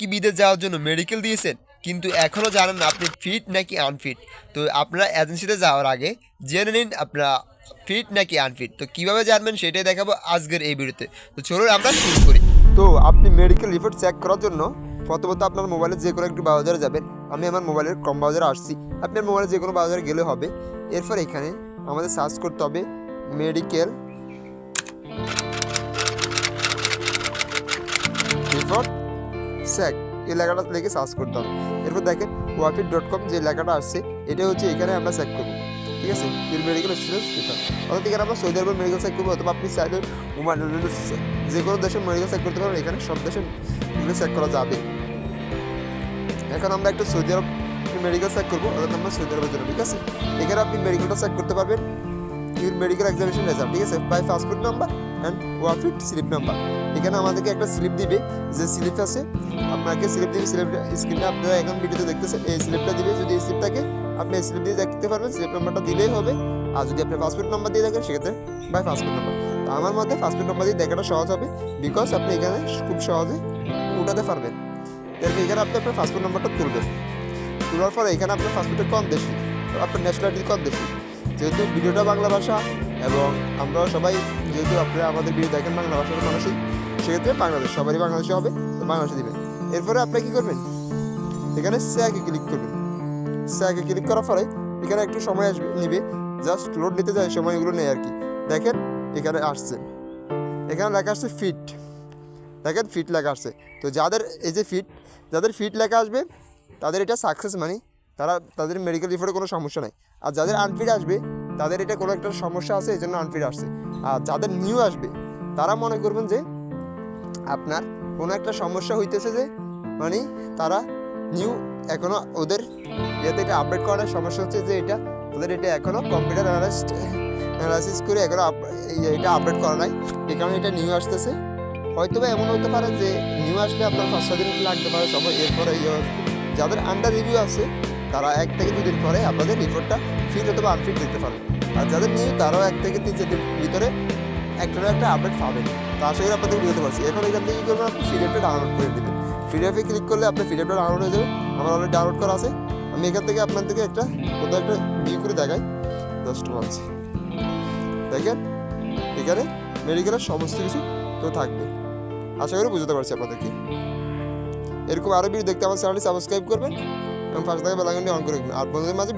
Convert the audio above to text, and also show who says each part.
Speaker 1: কি বিদেশ যাওয়ার জন্য মেডিকেল দিয়েছেন, কিন্তু এখনও জানেন না আপনি ফিট নাকি আনফিট তো আপনারা এজেন্সিতে যাওয়ার আগে জেনে নিন আপনারা ফিট নাকি আনফিট তো কীভাবে জানবেন সেটাই দেখাবো আজকের এই ভিডিওতে। তো চলুন আমরা শুরু করি। তো আপনি মেডিকেল রিপোর্ট চেক করার জন্য প্রথমত আপনার মোবাইলে যে কোনো একটি ব্রাউজারে যাবেন। আমি আমার মোবাইলের কম ব্রাউজারে আসছি। আপনার মোবাইলে যে কোনো ব্রাউজারে গেলে হবে। এরপর এখানে আমাদের সার্চ করতে হবে মেডিকেল রিপোর্ট স্যাক এই লেখাটা লিখে সার্চ করতে হবে। এরপর দেখেন ওয়াফিট ডট কম যে লেখাটা আসছে, এটা হচ্ছে এখানে আমরা চেক করব। ঠিক আছে? ইউর মেডিকেল স্টুডেন্ট সেটা অর্থাৎ এখানে আমরা সৌদি আরবের মেডিকেল চেক করব, অথবা আপনি চাইলে ওমান যে কোনো দেশের মেডিকেল চেক করতে পারেন, এখানে সব দেশের মেডিকেল চেক করা যাবে। এখন আমরা একটা সৌদি আরব মেডিকেল চেক করব, অর্থাৎ আমরা সৌদি আরবের জন্য, ঠিক আছে? এখানে আপনি মেডিকেলটা চেক করতে পারবেন। ইউর মেডিকেল এক্সামিনেশন রেজাল্ট ঠিক আছে? বাই পাসপোর্ট নাম্বার অ্যান্ড ওয়াফিট স্লিপ নাম্বার এখানে আমাদেরকে একটা স্লিপ দিবে, যে স্লিপ আছে, আপনাকে স্লিপ দিবে স্লিপটা স্ক্রিনে আপনারা এখন ভিডিওতে দেখতেছেন, এই স্লিপটা দিবে যদি এই স্লিপ থাকে, আপনি এই স্লিপ দিয়ে দেখতে পারবেন স্লিপ নাম্বারটা দিলেই হবে। আর যদি আপনি পাসপোর্ট নাম্বার দিয়ে দেখেন সেক্ষেত্রে বাই পাসপোর্ট নাম্বার আমার মতে পাসপোর্ট নাম্বার দিয়ে দেখাটা সহজ হবে বিকজ আপনি এখানে খুব সহজে উঠাতে পারবেন। এরপর এখানে আপনি আপনার পাসপোর্ট নাম্বারটা তুলবেন। তোলার পরে এখানে আপনার পাসপোর্টের কম দেশি আপনার ন্যাশনালিটি কম দেশি যেহেতু ভিডিওটা বাংলা ভাষা এবং আমরাও সবাই যেহেতু আপনারা আমাদের ভিডিও দেখেন বাংলা ভাষার মানুষই, সেক্ষেত্রে বাংলাদেশ, সবারই বাংলাদেশে হবে, তো বাংলাদেশে দিবেন। এরপরে আপনি কী করবেন? এখানে স্যাকে ক্লিক করবেন। স্যাকে ক্লিক করার পরে এখানে একটু সময় আসবে, নিবে। জাস্ট লোড নিতে যায়, সময়গুলো নেই আর কি দেখেন, এখানে আসছে। এখানে লেখা আসছে ফিট দেখেন ফিট লেখা আসছে। তো যাদের, এই যে ফিট যাদের ফিট লেখা আসবে, তাদের এটা সাকসেস মানে তারা তাদের মেডিকেল রিপোর্টে কোনো সমস্যা নাই। আর যাদের আনফিট আসবে, তাদের এটা কোনো একটা সমস্যা আছে এই জন্য আনফিট আসছে। আর যাদের নিউ আসবে, তারা মনে করবেন যে আপনার কোনো একটা সমস্যা হইতেছে যে মানে তারা নিউ এখনও ওদের ইয়েতে এটা আপডেট করার সমস্যা হচ্ছে যে এটা ওদের এটা এখনও কম্পিউটার অ্যানালিস্ট অ্যানালাইসিস করে এখনও এটা আপডেট করা নাই। এই কারণে এটা নিউ আসতেছে। হয়তো বা এমন হতে পারে যে নিউ আসলে আপনার পাঁচ ছ দিন লাগতে পারে সবাই এরপরে ইয়ে যাদের আন্ডার রিভিউ আছে তারা এক থেকে দুদিন পরে আপনাদের রিপোর্টটা ফিট অথবা আনফিট দিতে পারবে আর যাদের নিউ তারাও এক থেকে তিন চার দিন ভিতরে একটা না একটা আপডেট পাবেন। তো আশা করি আপনাদের বুঝতে পারছি। এখন এখান থেকে কী করবেন আপনি পিডিএফটা ডাউনলোড করে দেবেন। পিডিএফে ক্লিক করলে আপনার পিডিএফটা ডাউনলোড হয়ে যাবে। আমার অলরেডি ডাউনলোড করা আছে। আমি এখান থেকে আপনাদেরকে একটা কোথাও একটা ভিউ করে দেখাই। জাস্ট বলছি দেখেন, এখানে মেডিকেলের সমস্ত কিছু তো থাকবে। আশা করি বুঝতে পারছি আপনাদেরকে। এরকম আরও ভিডিও দেখতে আমার চ্যানেলটি সাবস্ক্রাইব করবেন। এবং পাশে থাকা অন করে আর বন্ধুদের মাঝে